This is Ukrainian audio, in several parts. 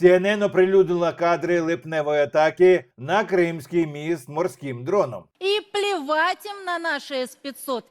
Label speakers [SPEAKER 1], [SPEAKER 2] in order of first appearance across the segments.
[SPEAKER 1] CNN оприлюднила кадри липневої атаки на Кримський міст морським дроном.
[SPEAKER 2] І плівать їм на наші С-500.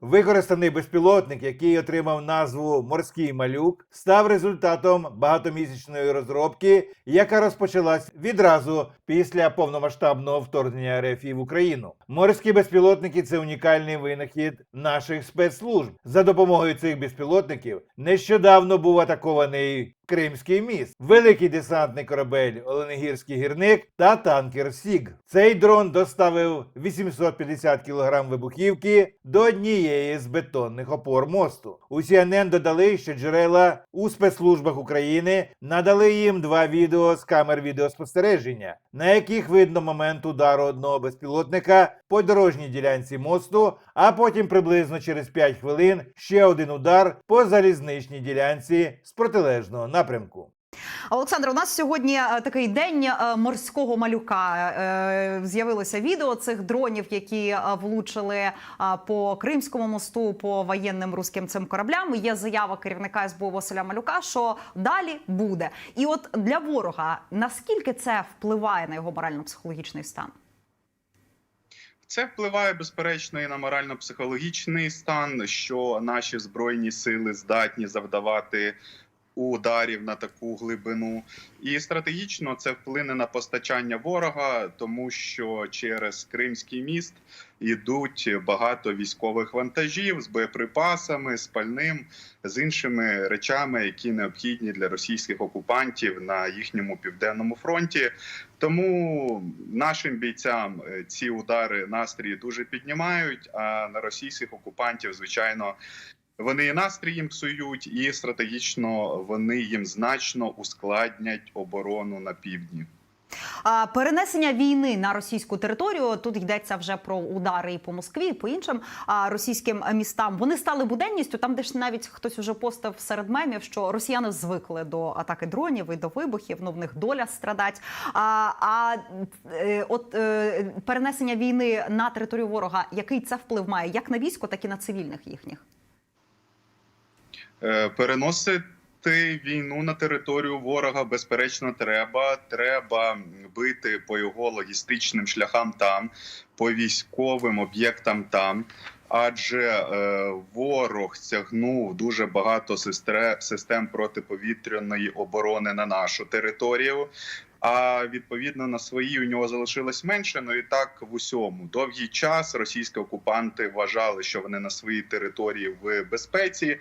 [SPEAKER 1] Використаний безпілотник, який отримав назву Морський малюк, став результатом багатомісячної розробки, яка розпочалась відразу після повномасштабного вторгнення РФ в Україну. Морські безпілотники це унікальний винахід наших спецслужб. За допомогою цих безпілотників нещодавно був атакований Кримський міст, великий десантний корабель Оленегірський гірник та танкер Сіг. Цей дрон доставив 850 кг вибухівки до однієї з бетонних опор мосту. У CNN додали, що джерела у спецслужбах України надали їм два відео з камер відеоспостереження, на яких видно момент удару одного безпілотника по дорожній ділянці мосту, а потім приблизно через 5 хвилин ще один удар по залізничній ділянці з протилежного напрямку.
[SPEAKER 3] Олександр, у нас сьогодні е, такий день е, морського малюка. Е, З'явилося відео цих дронів, які влучили по Кримському мосту, по воєнним руським цим кораблям. Є заява керівника СБУ Василя Малюка, що далі буде. І от для ворога наскільки це впливає на його морально-психологічний стан?
[SPEAKER 4] Це впливає безперечно і на морально-психологічний стан, що наші збройні сили здатні завдавати ударів на таку глибину, і стратегічно це вплине на постачання ворога, тому що через Кримський міст йдуть багато військових вантажів з боєприпасами, з пальним, з іншими речами, які необхідні для російських окупантів на їхньому південному фронті. Тому нашим бійцям е, ці удари настрій дуже піднімають. А на російських окупантів, звичайно, вони і настрій їм псують, і стратегічно вони їм значно ускладнять оборону на півдні.
[SPEAKER 3] Перенесення війни на російську територію тут йдеться вже про удари і по Москві, і по іншим російським містам. Вони стали буденністю. Там, де ж навіть хтось уже постав серед мемів, що росіяни звикли до атаки дронів і до вибухів. Ну в них доля страдать. А, а е, от е, перенесення війни на територію ворога, який це вплив має як на військо, так і на цивільних їхніх.
[SPEAKER 4] Е, Переносити війну на територію ворога безперечно треба. Треба бити по його логістичним шляхам там, по військовим об'єктам там. Адже е, ворог стягнув дуже багато сестре- систем протиповітряної оборони на нашу територію. А відповідно на свої у нього залишилось менше. Ну і так в усьому довгий час російські окупанти вважали, що вони на своїй території в безпеці.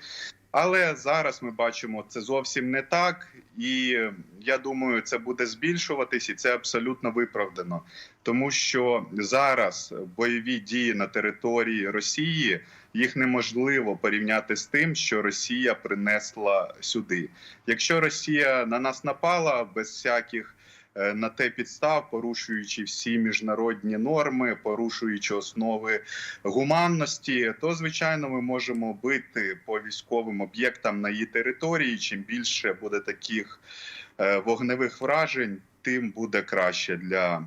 [SPEAKER 4] Але зараз ми бачимо це зовсім не так, і я думаю, це буде збільшуватись, і це абсолютно виправдано, тому що зараз бойові дії на території Росії їх неможливо порівняти з тим, що Росія принесла сюди. Якщо Росія на нас напала без всяких на те підстав, порушуючи всі міжнародні норми, порушуючи основи гуманності, то звичайно ми можемо бити по військовим об'єктам на її території. Чим більше буде таких е, вогневих вражень, тим буде краще для е,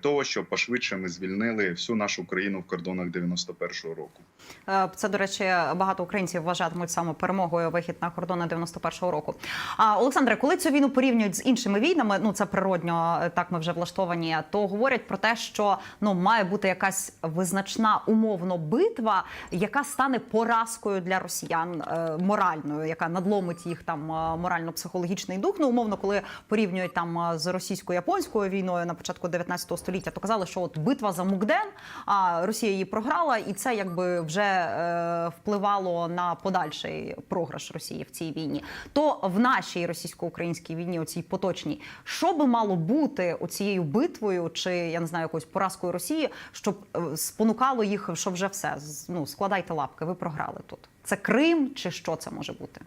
[SPEAKER 4] того, щоб пошвидше ми звільнили всю нашу країну в кордонах 91-го року.
[SPEAKER 3] Е, Це, до речі, багато українців вважатимуть саме перемогою вихід на кордони 91-го року. А Олександре, коли цю війну порівнюють з іншими війнами, ну це природньо, е, так ми вже влаштовані, то говорять про те, що ну має бути якась визначна умовно битва, яка стане поразкою для росіян е, моральною, яка надломить їх там е, морально-психологічний дух. Ну, умовно, коли порівнюють там е, з російсько-японською війною на початку 19 століття, то казали, що от битва за Мукден, а Росія її програла, і це якби вже е, впливало на подальший програш Росії в цій війні. То в нашій російсько-українській війні, оцій поточній, що би мало бути оцією битвою, чи я не знаю, якоюсь поразкою Росії, щоб е, спонукало їх, що вже все ну складайте лапки, ви програли тут. Це Крим, чи що це може бути?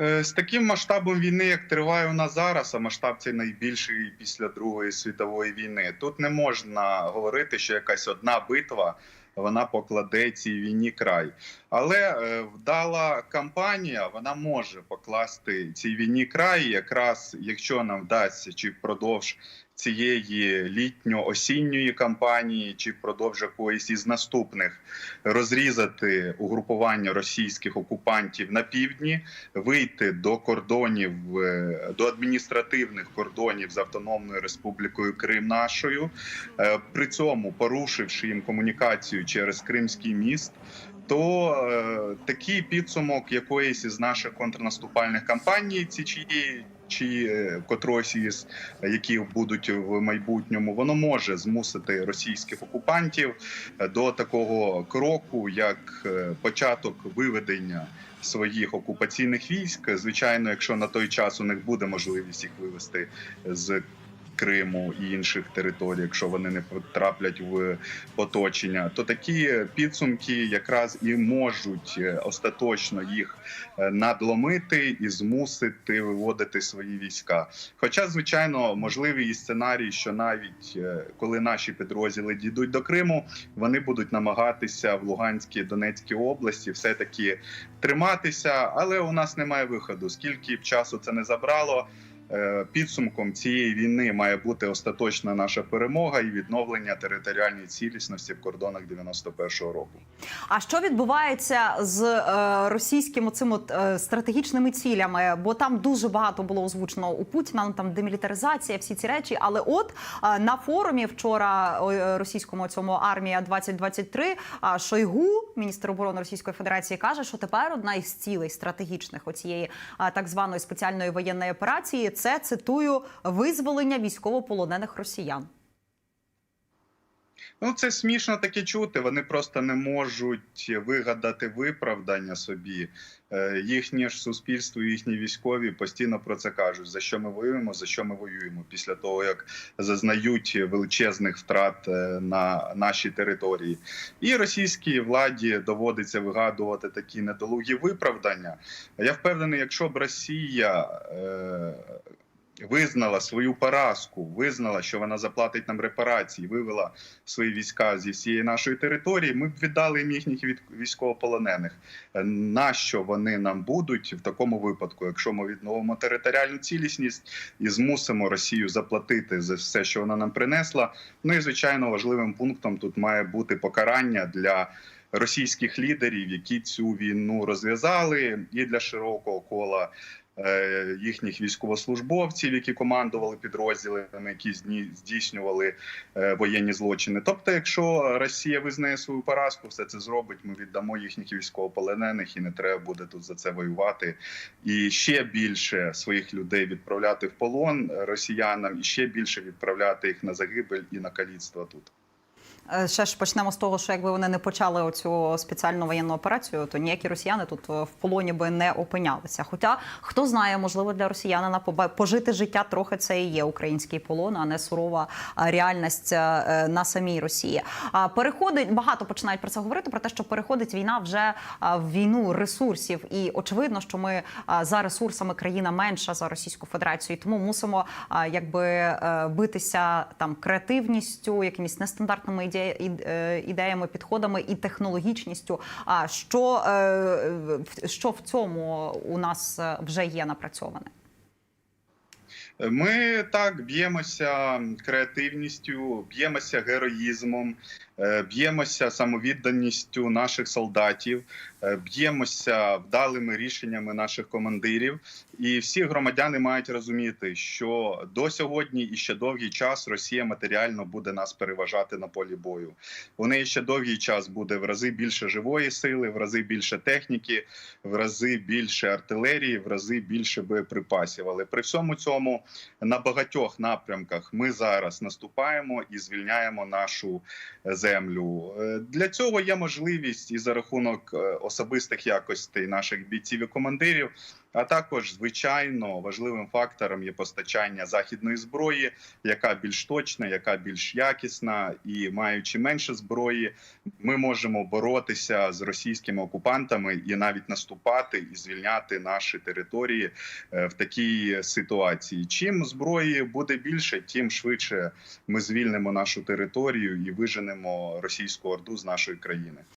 [SPEAKER 4] Е, З таким масштабом війни, як триває у нас зараз, а масштаб цей найбільший після Другої світової війни. Тут не можна говорити, що якась одна битва вона покладе цій війні край. Але е, вдала кампанія вона може покласти цій війні край, якраз якщо нам вдасться чи впродовж цієї літньо-осінньої кампанії чи впродовж якоїсь із наступних розрізати угрупування російських окупантів на півдні, вийти до кордонів е, до адміністративних кордонів з Автономною Республікою Крим нашою, е, при цьому порушивши їм комунікацію через Кримський міст. То е, такий підсумок якоїсь із наших контрнаступальних кампаній, ці чиї чи е, котрось із яких будуть в майбутньому, воно може змусити російських окупантів е, до такого кроку, як е, початок виведення своїх окупаційних військ. Звичайно, якщо на той час у них буде можливість їх вивести з Криму і інших територій, якщо вони не потраплять в оточення, то такі підсумки якраз і можуть е, остаточно їх е, надломити і змусити виводити свої війська. Хоча, звичайно, можливий і сценарій, що навіть е, коли наші підрозділи дійдуть до Криму, вони будуть намагатися в Луганській Донецькій області все таки триматися, але у нас немає виходу. Скільки б часу це не забрало. Е, Підсумком цієї війни має бути остаточна наша перемога і відновлення територіальної цілісності в кордонах 91-го року.
[SPEAKER 3] А що відбувається з е, російськими цим от, е, стратегічними цілями? Бо там дуже багато було озвучено у Путіна. Ну там демілітаризація, всі ці речі. Але от на форумі вчора російському цьому армія 2023 а Шойгу, міністр оборони Російської Федерації, каже, що тепер одна із цілей стратегічних оцієї так званої спеціальної воєнної операції це цитую визволення військовополонених росіян.
[SPEAKER 4] Ну це смішно таке чути. Вони просто не можуть вигадати виправдання собі. Е, Їхнє ж суспільство, їхні військові постійно про це кажуть: за що ми воюємо, за що ми воюємо після того, як зазнають величезних втрат е, на нашій території, і російській владі доводиться вигадувати такі недолугі виправдання. Я впевнений, якщо б Росія. Е, Визнала свою поразку, визнала, що вона заплатить нам репарації, вивела свої війська зі всієї нашої території. Ми б віддали їм їхніх військовополонених. Е, Нащо вони нам будуть в такому випадку, якщо ми відновимо територіальну цілісність і змусимо Росію заплатити за все, що вона нам принесла? Ну і звичайно, важливим пунктом тут має бути покарання для. Російських лідерів, які цю війну розв'язали, і для широкого кола їхніх військовослужбовців, які командували підрозділами, які здійснювали е, воєнні злочини. Тобто, якщо Росія визнає свою поразку, все це зробить. Ми віддамо їхніх військовополонених, і не треба буде тут за це воювати. І ще більше своїх людей відправляти в полон росіянам, і ще більше відправляти їх на загибель і на каліцтво тут.
[SPEAKER 3] Е, Ще ж почнемо з того, що якби вони не почали оцю спеціальну воєнну операцію, то ніякі росіяни тут е, в полоні би не опинялися. Хоча хто знає, можливо, для росіянина пожити життя трохи це і є український полон, а не сурова реальність е, на самій Росії. А переходить багато починають про це говорити про те, що переходить війна вже в війну ресурсів, і очевидно, що ми за ресурсами країна менша за Російську Федерацію, тому мусимо якби битися там креативністю, якимись нестандартними іде- ід- е, ідеями, підходами і технологічністю. А що, е, що в цьому у нас е, вже є напрацьоване?
[SPEAKER 4] Ми так б'ємося креативністю, б'ємося героїзмом, е, б'ємося самовідданістю наших солдатів, е, б'ємося вдалими рішеннями наших командирів. І всі громадяни мають розуміти, що до сьогодні і ще довгий час Росія матеріально буде нас переважати на полі бою. У неї ще довгий час буде в рази більше живої сили, в рази більше техніки, в рази більше артилерії, в рази більше боєприпасів. Але при всьому цьому на багатьох напрямках ми зараз наступаємо і звільняємо нашу землю. Е, Для цього є можливість і за рахунок е, особистих якостей наших бійців і командирів. А також, звичайно, важливим фактором є постачання західної зброї, яка більш точна, яка більш якісна, і маючи менше зброї, ми можемо боротися з російськими окупантами і навіть наступати і звільняти наші території е, в такій ситуації. Чим зброї буде більше, тим швидше ми звільнимо нашу територію і виженемо російську орду з нашої країни.